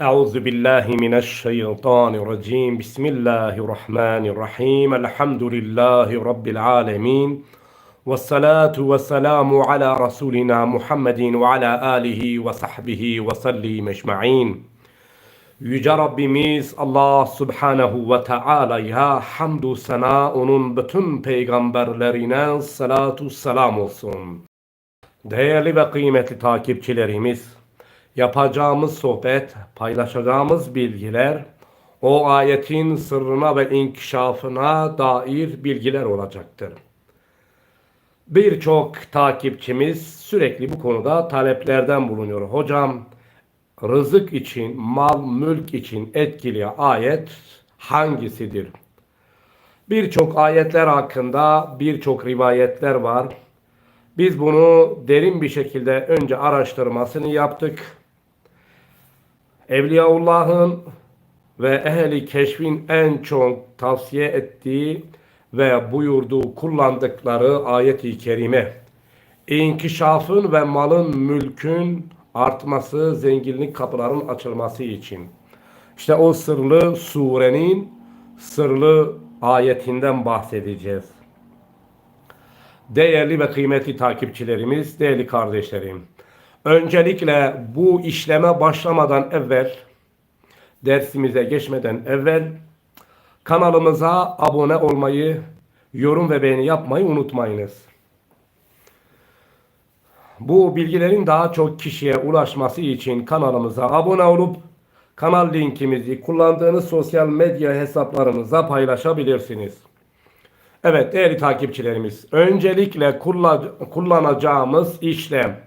أعوذ بالله من الشيطان الرجيم بسم الله الرحمن الرحيم الحمد لله رب العالمين والصلاة والسلام على رسولنا محمد وعلى آله وصحبه وسلم أجمعين Yüce Rabbimiz Allah Subhanahu ve Taala'ya hamdü sena onun bütün peygamberlerine salatu selam olsun. Değerli ve kıymetli takipçilerimiz, yapacağımız sohbet, paylaşacağımız bilgiler, o ayetin sırrına ve inkişafına dair bilgiler olacaktır. Birçok takipçimiz sürekli bu konuda taleplerden bulunuyor. Hocam, rızık için, mal, mülk için etkili ayet hangisidir? Birçok ayetler hakkında birçok rivayetler var. Biz bunu derin bir şekilde önce araştırmasını yaptık. Evliyaullah'ın ve ehli keşfin en çok tavsiye ettiği ve buyurduğu kullandıkları ayet-i kerime inkişafın ve malın mülkün artması, zenginlik kapıların açılması için. İşte o sırlı surenin sırlı ayetinden bahsedeceğiz. Değerli ve kıymetli takipçilerimiz, değerli kardeşlerim. Öncelikle bu işleme başlamadan evvel, dersimize geçmeden evvel kanalımıza abone olmayı, yorum ve beğeni yapmayı unutmayınız. Bu bilgilerin daha çok kişiye ulaşması için kanalımıza abone olup kanal linkimizi kullandığınız sosyal medya hesaplarınıza paylaşabilirsiniz. Evet değerli takipçilerimiz, öncelikle kullanacağımız işlem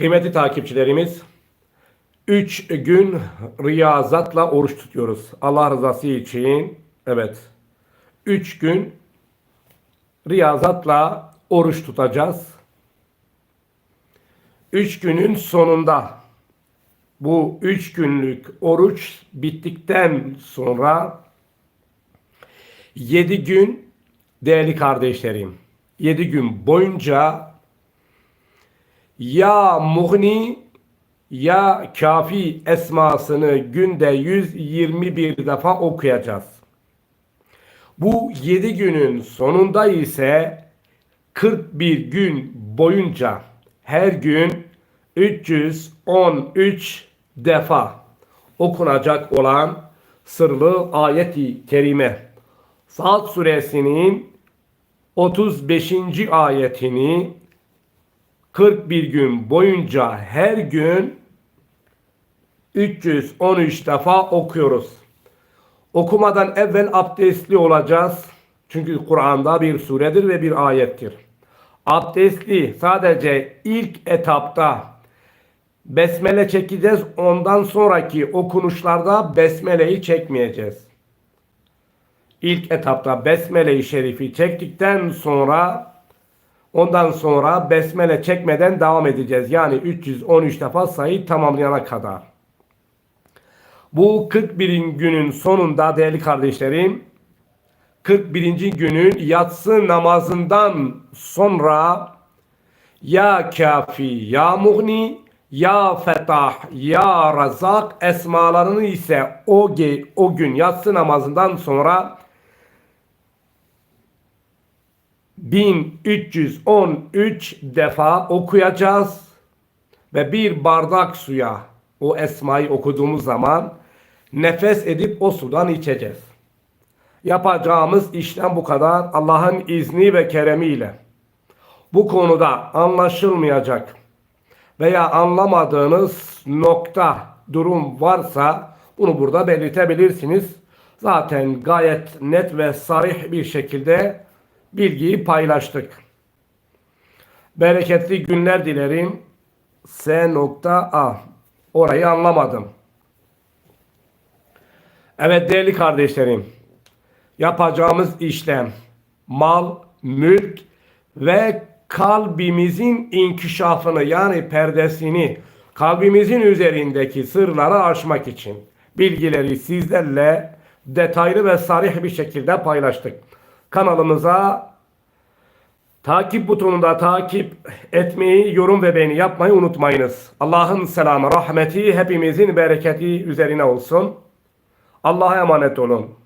kıymetli takipçilerimiz 3 gün riyazatla oruç tutuyoruz. Allah rızası için evet 3 gün riyazatla oruç tutacağız. 3 günün sonunda bu 3 günlük oruç bittikten sonra 7 gün değerli kardeşlerim 7 gün boyunca ya muhni ya kafi esmasını günde 121 defa okuyacağız. Bu 7 günün sonunda ise 41 gün boyunca her gün 313 defa okunacak olan sırlı ayeti kerime Saat suresinin 35. ayetini 41 gün boyunca her gün 313 defa okuyoruz. Okumadan evvel abdestli olacağız. Çünkü Kur'an'da bir suredir ve bir ayettir. Abdestli sadece ilk etapta besmele çekeceğiz. Ondan sonraki okunuşlarda besmeleyi çekmeyeceğiz. İlk etapta besmele-i şerifi çektikten sonra ondan sonra besmele çekmeden devam edeceğiz. Yani 313 defa sayı tamamlayana kadar. Bu 41. günün sonunda değerli kardeşlerim 41. günün yatsı namazından sonra ya kafi ya muhni ya fetah ya razak esmalarını ise o, o gün yatsı namazından sonra 1313 defa okuyacağız ve bir bardak suya o esmayı okuduğumuz zaman nefes edip o sudan içeceğiz. Yapacağımız işlem bu kadar Allah'ın izni ve keremiyle. Bu konuda anlaşılmayacak veya anlamadığınız nokta, durum varsa bunu burada belirtebilirsiniz. Zaten gayet net ve sarih bir şekilde bilgiyi paylaştık. Bereketli günler dilerim. S nokta A. Orayı anlamadım. Evet değerli kardeşlerim. Yapacağımız işlem mal, mülk ve kalbimizin inkişafını yani perdesini kalbimizin üzerindeki sırları aşmak için bilgileri sizlerle detaylı ve sarih bir şekilde paylaştık kanalımıza Takip butonunda takip etmeyi, yorum ve beğeni yapmayı unutmayınız. Allah'ın selamı, rahmeti, hepimizin bereketi üzerine olsun. Allah'a emanet olun.